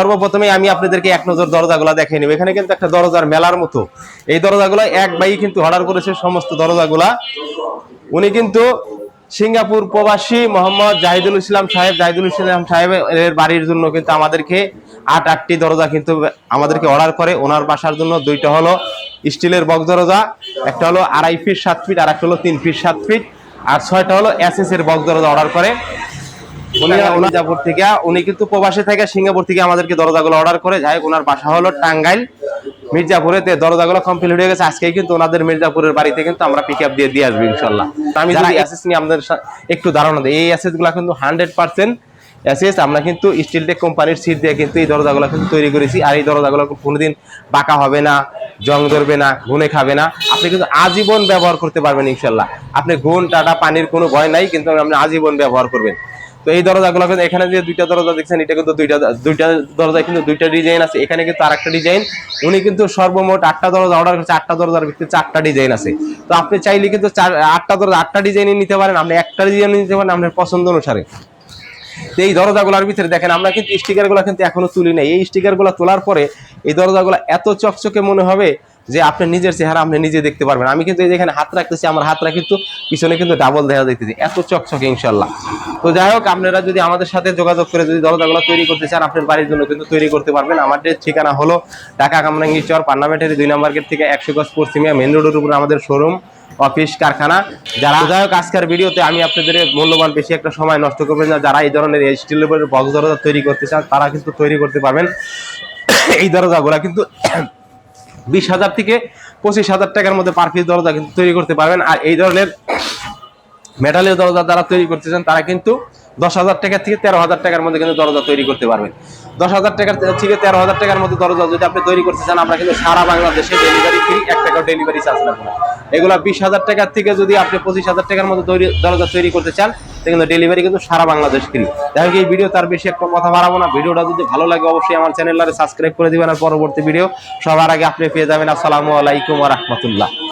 সর্বপ্রথমে আমি আপনাদেরকে এক নজর দরজাগুলো দেখে নেব। এখানে কিন্তু একটা দরজার মেলার মতো। এই দরজাগুলো এক বাই কিন্তু অর্ডার করেছে সমস্ত দরজাগুলা। উনি কিন্তু সিঙ্গাপুর প্রবাসী মোহাম্মদ জাহিদুল ইসলাম সাহেব, জাহিদুল ইসলাম সাহেবের বাড়ির জন্য কিন্তু আমাদেরকে আট, আটটি দরজা কিন্তু আমাদেরকে অর্ডার করে। ওনার বাসার জন্য দুইটা হলো স্টিলের বক্স দরজা, একটা হলো আড়াই ফিট, সাত ফিট, আর একটা হলো তিন ফিট, সাত ফিট। আর ছয়টা হলো এস এর বক্স দরজা অর্ডার করে। উনি থেকে। উনি কিন্তু প্রবাসী থেকে সিঙ্গাপুর থেকে আমাদেরকে দরজাগুলো অর্ডার করে। যাই ওনার বাসা হলো টাঙ্গাইল। মির্জাপুরে তে দরজাগুলো কমপ্লিট হয়ে গেছে। আজকেই কিন্তু ওনাদের মির্জাপুরের বাড়িতে কিন্তু আমরা পিক আপ দিয়ে দিয়ে আসব ইনশাল্লাহ আমি যদি অ্যাসেস নিয়ে আমাদের একটু ধারণা দিই। এই কিন্তু হান্ড্রেড পার্সেন্ট অ্যাসেস আমরা কিন্তু স্টিলটেক কোম্পানির সিট দিয়ে কিন্তু এই দরজাগুলো কিন্তু তৈরি করেছি। আর এই দরজাগুলো কোনোদিন বাঁকা হবে না জং ধরবে না ঘুনে খাবে না। আপনি কিন্তু আজীবন ব্যবহার করতে পারবেন ইনশাল্লাহ আপনি গুণ টাটা পানির কোনো ভয় নাই কিন্তু আপনি আজীবন ব্যবহার করবেন। তো এই দরজাগুলো এখানে যে দুইটা দরজা দেখছেন, এটা কিন্তু দুইটা দুইটা দরজা কিন্তু দুইটা ডিজাইন আছে। এখানে কিন্তু আরেকটা ডিজাইন। উনি কিন্তু সর্বমোট আটটা দরজা, অর্ডার করেছে আটটা দরজার ভিতরে চারটা ডিজাইন আছে। তো আপনি চাইলে কিন্তু চার, আটটা দরজা, আটটা ডিজাইনই নিতে পারেন। আপনি একটা ডিজাইন নিতে পারেন আপনার পছন্দ অনুসারে। এই দরজাগুলোর ভিতরে দেখেন, আমরা কিন্তু স্টিকারগুলো কিন্তু এখনও তুলি নাই। এই স্টিকারগুলো তোলার পরে এই দরজাগুলো এত চকচকে মনে হবে যে আপনি নিজের চেহারা আপনি নিজে দেখতে পারবেন। আমি কিন্তু এই যে এখানে হাত রাখতেছি, আমার হাতটা কিন্তু পিছনে কিন্তু ডাবল দেখা দেখতেছি এত চকচকে ইনশাল্লাহ তো যাই হোক, আপনারা যদি আমাদের সাথে যোগাযোগ করে যদি দরজাগুলো তৈরি করতে চান, আপনার বাড়ির জন্য কিন্তু তৈরি করতে পারবেন। আমাদের ঠিকানা হলো ঢাকা কামরাঙ্গি চর পান্নামেটের দুই নম্বর গেট থেকে একশো গজ পশ্চিমিয়া মেন রোডের উপর আমাদের শোরুম অফিস কারখানা। যারা যাই হোক, আজকের ভিডিওতে আমি আপনাদের মূল্যবান বেশি একটা সময় নষ্ট করবেন না। যারা এই ধরনের উপরে বক্স দরজা তৈরি করতে চান, তারা কিন্তু তৈরি করতে পারবেন। এই দরজাগুলা কিন্তু বিশ হাজার থেকে পঁচিশ হাজার টাকার মধ্যে পার পিস দরজা কিন্তু তৈরি করতে পারবেন। আর এই ধরনের মেটালের দরজা যারা তৈরি করতে চান তারা কিন্তু দশ হাজার টাকা থেকে তেরো হাজার টাকার মধ্যে কিন্তু দরজা তৈরি করতে পারবেন। দশ হাজার টাকার থেকে তেরো হাজার টাকার মধ্যে দরজা যদি আপনি তৈরি করতে চান, আমরা কিন্তু সারা বাংলাদেশে ডেলিভারি ফ্রি এক টাকাও ডেলিভারি চার্জ লাগবে এগুলো বিশ হাজার টাকার থেকে যদি আপনি পঁচিশ হাজার টাকার মধ্যে দরজা তৈরি করতে চান কিন্তু ডেলিভারি কিন্তু সারা বাংলাদেশ ফ্রি দেখো এই ভিডিও তার বেশি একটা কথা বাড়াবো না। ভিডিওটা যদি ভালো লাগে, অবশ্যই আমার চ্যানেলটারে সাবস্ক্রাইব করে দিবেন। আর পরবর্তী ভিডিও সবার আগে আপনি পেয়ে যাবেন। আসসালামু আলাইকুম রহমতুল্লাহ।